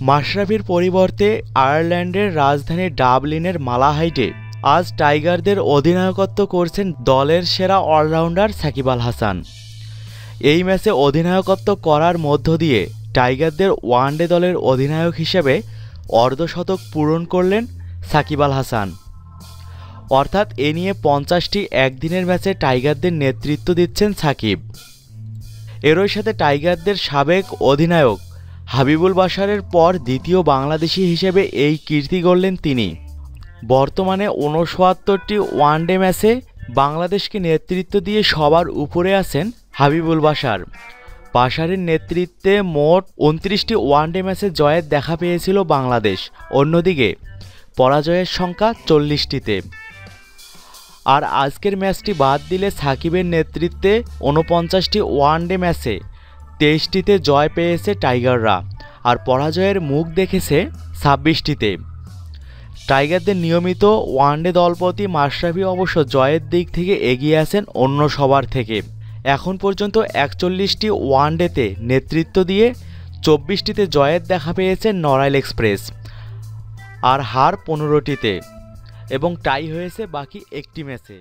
মাশরাফির পরিবর্তে আয়ারল্যান্ডের রাজধানী ডাবলিনের মালাহাইটে আজ টাইগারদের অধিনায়কত্ব করছেন দলের সেরা অলরাউন্ডার সাকিব আল হাসান। এই ম্যাচে অধিনায়কত্ব করার মধ্য দিয়ে টাইগারদের ওয়ানডে দলের অধিনায়ক হিসেবে অর্ধশতক পূরণ করলেন সাকিব আল হাসান। অর্থাৎ এ নিয়ে পঞ্চাশটি একদিনের ম্যাচে টাইগারদের নেতৃত্ব দিচ্ছেন সাকিব। এরই সাথে টাইগারদের সাবেক অধিনায়ক হাবিবুল বাশারের পর দ্বিতীয় বাংলাদেশি হিসেবে এই কীর্তি গড়লেন তিনি। বর্তমানে ঊনসত্তরটি ওয়ানডে ম্যাচে বাংলাদেশকে নেতৃত্ব দিয়ে সবার উপরে আছেন হাবিবুল বাশার। বাশারের নেতৃত্বে মোট উনত্রিশটি ওয়ানডে ম্যাচে জয়ের দেখা পেয়েছিল বাংলাদেশ। অন্যদিকে, পরাজয়ের সংখ্যা চল্লিশটিতে। আর আজকের ম্যাচটি বাদ দিলে সাকিবের নেতৃত্বে ঊনপঞ্চাশটি ওয়ানডে ম্যাচে তেইশটিতে জয় পেয়েছে টাইগাররা আর পরাজয়ের মুখ দেখেছে ছাব্বিশটিতে। টাইগারদের নিয়মিত ওয়ানডে দলপতি মাশরাফি অবশ্য জয়ের দিক থেকে এগিয়ে আছেন অন্য সবার থেকে। এখন পর্যন্ত একচল্লিশটি ওয়ানডেতে নেতৃত্ব দিয়ে চব্বিশটিতে জয়ের দেখা পেয়েছে নড়াইল এক্সপ্রেস আর হার পনেরোটিতে এবং টাই হয়েছে বাকি একটি ম্যাচে।